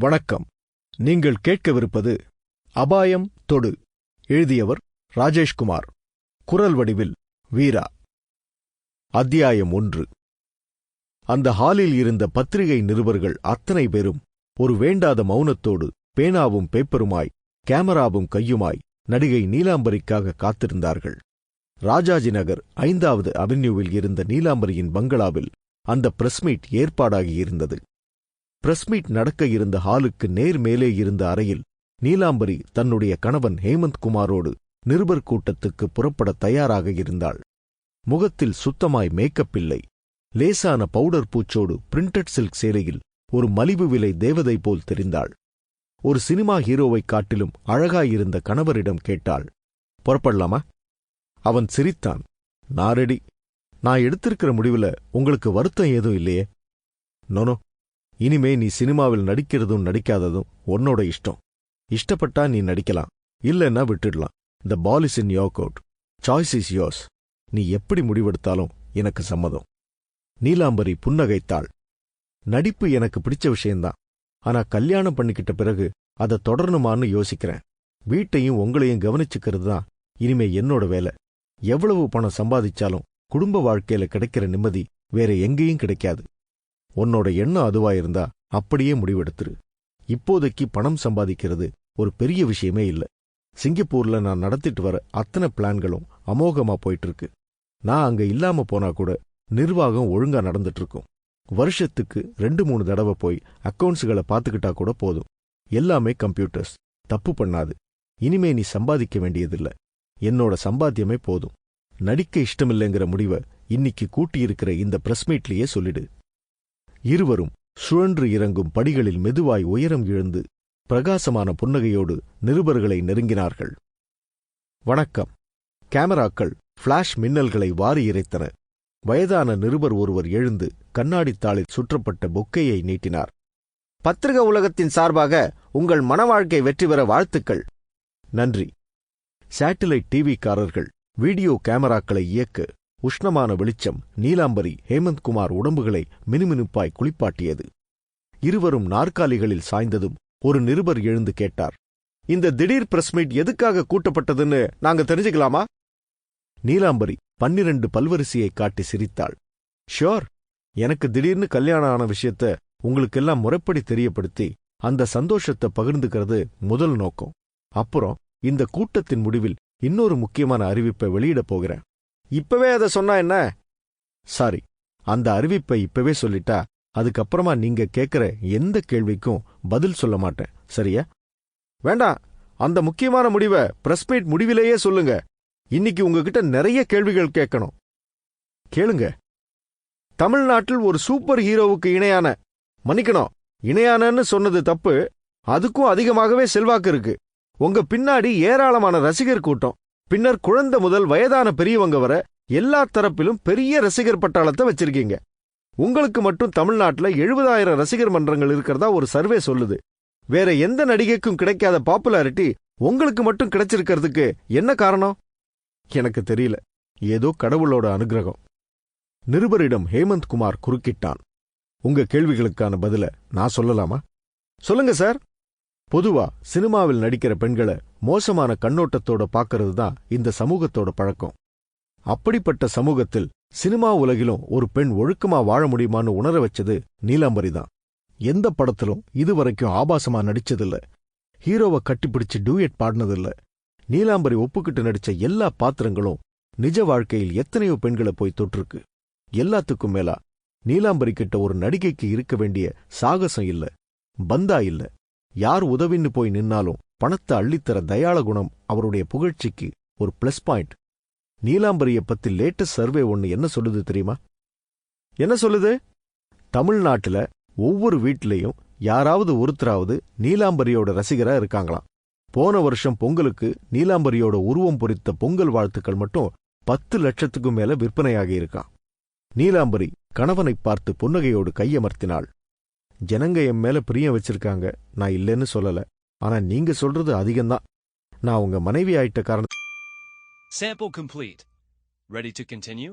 வணக்கம். நீங்கள் கேட்கவிருப்பது அபாயம் தொடு. எழுதியவர் ராஜேஷ்குமார் குரல் வடிவில் வீரா. அத்தியாயம் ஒன்று. அந்த ஹாலில் இருந்த பத்திரிகை நிருபர்கள் அத்தனை பேரும் ஒரு வேண்டாத மௌனத்தோடு பேனாவும் பேப்பருமாய் கேமராவும் கையுமாய் நடிகை நீலாம்பரிக்காக காத்திருந்தார்கள். ராஜாஜி நகர் ஐந்தாவது அவென்யூவில் இருந்த நீலாம்பரியின் பங்களாவில் அந்த பிரஸ் மீட் ஏற்பாடாகியிருந்தது பிரஸ் மீட் நடக்க இருந்த ஹாலுக்கு நேர் மேலே இருந்த அறையில் நீலாம்பரி தன்னுடைய கணவன் ஹேமந்த் குமாரோடு நிருபர் கூட்டத்துக்கு புறப்பட தயாராக இருந்தாள். முகத்தில் சுத்தமாய் மேக்கப் இல்லை. லேசான பவுடர் பூச்சோடு பிரிண்டட் சில்க் சேலையில் ஒரு மலிவு விலை தேவதை போல் தெரிந்தாள். ஒரு சினிமா ஹீரோவைக் காட்டிலும் அழகாயிருந்த கணவரிடம் கேட்டாள். புறப்படலாமா? அவன் சிரித்தான். நான் ரெடி நான் எடுத்திருக்கிற முடிவுல உங்களுக்கு வருத்தம் ஏதும் இல்லையே? நோனோ இனிமே நீ சினிமாவில் நடிக்கிறதும் நடிக்காததும் உன்னோட இஷ்டம். இஷ்டப்பட்டா நீ நடிக்கலாம். இல்லைன்னா விட்டுடலாம். The ball is in your court choice is yours நீ எப்படி முடிவெடுத்தாலும் எனக்கு சம்மதம். நீலாம்பரி புன்னகைத்தாள். நடிப்பு எனக்கு பிடிச்ச விஷயம்தான். ஆனா கல்யாணம் பண்ணிக்கிட்ட பிறகு அதை தொடரணுமான்னு யோசிக்கிறேன். வீட்டையும் உங்களையும் கவனிச்சுக்கிறது தான் இனிமே என்னோட வேலை. எவ்வளவு பணம் சம்பாதிச்சாலும் குடும்ப வாழ்க்கையில கிடைக்கிற நிம்மதி வேற எங்கேயும் கிடைக்காது. உன்னோட எண்ணம் அதுவா இருந்தா அப்படியே முடிவெடுத்துரு. இப்போதைக்கு பணம் சம்பாதிக்கிறது ஒரு பெரிய விஷயமே இல்ல. சிங்கப்பூர்ல நான் நடத்திட்டு வர அத்தனை பிளான்களும் அமோகமா போயிட்டு இருக்கு நான் அங்க இல்லாம போனா கூட நிர்வாகம் ஒழுங்கா நடந்துட்டு இருக்கும் வருஷத்துக்கு ரெண்டு மூணு தடவை போய் அக்கவுண்ட்ஸுகளை பார்த்துக்கிட்டா கூட போதும். எல்லாமே கம்ப்யூட்டர்ஸ். தப்பு பண்ணாது. இனிமே நீ சம்பாதிக்க வேண்டியதில்ல. என்னோட சம்பாத்தியமே போதும். நடிக்க இஷ்டமில்லைங்கிற முடிவை இன்னிக்கு கூட்டியிருக்கிற இந்த பிரஸ் மீட்லயே சொல்லிடு. இருவரும் சுழன்று இறங்கும் படிகளில் மெதுவாய் உயரம் இழந்து பிரகாசமான புன்னகையோடு நிருபர்களை நெருங்கினார்கள். வணக்கம். கேமராக்கள் ஃபிளாஷ் மின்னல்களை வாரி இறைத்தன. வயதான நிருபர் ஒருவர் எழுந்து கண்ணாடித் தாளில் சுற்றப்பட்ட பொக்கையை நீட்டினார். பத்திரிகை உலகத்தின் சார்பாக உங்கள் மன வாழ்க்கை வெற்றி பெற வாழ்த்துக்கள். நன்றி. சேட்டிலைட் டிவிக்காரர்கள் வீடியோ கேமராக்களை இயக்க உஷ்ணமான வெளிச்சம் நீலாம்பரி ஹேமந்த் குமார் உடம்புகளை மினுமினுப்பாய் குளிப்பாட்டியது. இருவரும் நாற்காலிகளில் சாய்ந்ததும் ஒரு நிருபர் எழுந்து கேட்டார் இந்த திடீர் பிரஸ் மீட் எதுக்காக கூட்டப்பட்டதுன்னு நாங்க தெரிஞ்சுக்கலாமா? நீலாம்பரி பன்னிரண்டு பல்வரிசையை காட்டி சிரித்தாள். ஷியோர் எனக்கு திடீர்னு கல்யாணம் ஆன விஷயத்த உங்களுக்கெல்லாம் முறைப்படி தெரியப்படுத்தி அந்த சந்தோஷத்தை பகிர்ந்துக்கிறது முதல் நோக்கம். அப்புறம் இந்த கூட்டத்தின் முடிவில் இன்னொரு முக்கியமான அறிவிப்பை வெளியிடப் போகிறேன். இப்பவே அதை சொன்னா என்ன? சாரி அந்த அறிவிப்பை இப்பவே சொல்லிட்டா அதுக்கப்புறமா நீங்க கேக்குற எந்த கேள்விக்கும் பதில் சொல்ல மாட்டேன் சரியா? வேண்டாம் அந்த முக்கியமான முடிவை பிரஸ் மீட் முடிவிலேயே சொல்லுங்க. இன்னைக்கு உங்ககிட்ட நிறைய கேள்விகள் கேட்கணும். கேளுங்க. தமிழ்நாட்டில் ஒரு சூப்பர் ஹீரோவுக்கு இணையான மன்னிக்கணும் இணையானன்னு சொன்னது தப்பு அதுக்கும் அதிகமாகவே செல்வாக்கு இருக்கு. உங்க பின்னாடி ஏராளமான ரசிகர் கூட்டம். பின்னர் குழந்தை முதல் வயதான பெரியவங்க வர எல்லா தரப்பிலும் பெரிய ரசிகர் பட்டாளத்தை வச்சிருக்கீங்க. உங்களுக்கு மட்டும் தமிழ்நாட்டுல எழுபதாயிரம் ரசிகர் மன்றங்கள் இருக்கிறதா ஒரு சர்வே சொல்லுது. வேற எந்த நடிகைக்கும் கிடைக்காத பாப்புலாரிட்டி உங்களுக்கு மட்டும் கிடைச்சிருக்கிறதுக்கு என்ன காரணம்? எனக்கு தெரியல. ஏதோ கடவுளோட அனுகிரகம். நிருபரிடம் ஹேமந்த் குமார் குறுக்கிட்டான். உங்க கேள்விகளுக்கான பதில நான் சொல்லலாமா? சொல்லுங்க சார். பொதுவா சினிமாவில் நடிக்கிற பெண்களை மோசமான கண்ணோட்டத்தோட பாக்கிறது தான் இந்த சமூகத்தோட பழக்கம். அப்படிப்பட்ட சமூகத்தில் சினிமா உலகிலும் ஒரு பெண் ஒழுக்கமா வாழ முடியுமான்னு உணர வச்சது நீலாம்பரி தான். எந்த படத்திலும் இதுவரைக்கும் ஆபாசமா நடிச்சதில்ல. ஹீரோவை கட்டிப்பிடிச்சு டூயட் பாடினதில்ல. நீலாம்பரி ஒப்புக்கிட்டு நடிச்ச எல்லா பாத்திரங்களும் நிஜ வாழ்க்கையில் எத்தனையோ பெண்களை போய் தொற்றுருக்கு எல்லாத்துக்கும் மேலா நீலாம்பரி கிட்ட ஒரு நடிகைக்கு இருக்க வேண்டிய சாகசம் இல்ல. பந்தா இல்ல. யார் உதவின்னு போய் நின்னாலும் பணத்தை அள்ளித்தர தயாள குணம் அவருடைய புகழ்ச்சிக்கு ஒரு பிளஸ் பாயிண்ட் நீலாம்பரிய பத்தி லேட்டஸ்ட் சர்வே ஒன்னு என்ன சொல்லுது தெரியுமா? என்ன சொல்லுது? தமிழ்நாட்டுல ஒவ்வொரு வீட்லயும் யாராவது ஒருத்தராவது நீலாம்பரியோட ரசிகரா இருக்காங்களாம். போன வருஷம் பொங்கலுக்கு நீலாம்பரியோட உருவம் பொறித்த பொங்கல் வாழ்த்துக்கள் மட்டும் பத்து லட்சத்துக்கும் மேல விற்பனையாகி இருக்கான் நீலாம்பரி கணவனை பார்த்து புன்னகையோடு கையமர்த்தினாள். ஜனங்க என் மேல பிரியம் வச்சிருக்காங்க நான் இல்லைன்னு சொல்லல ஆனா நீங்க சொல்றது அதிகம்தான் நான் உங்க மனைவி ஆயிட்ட காரணம் Sample complete. Ready to continue?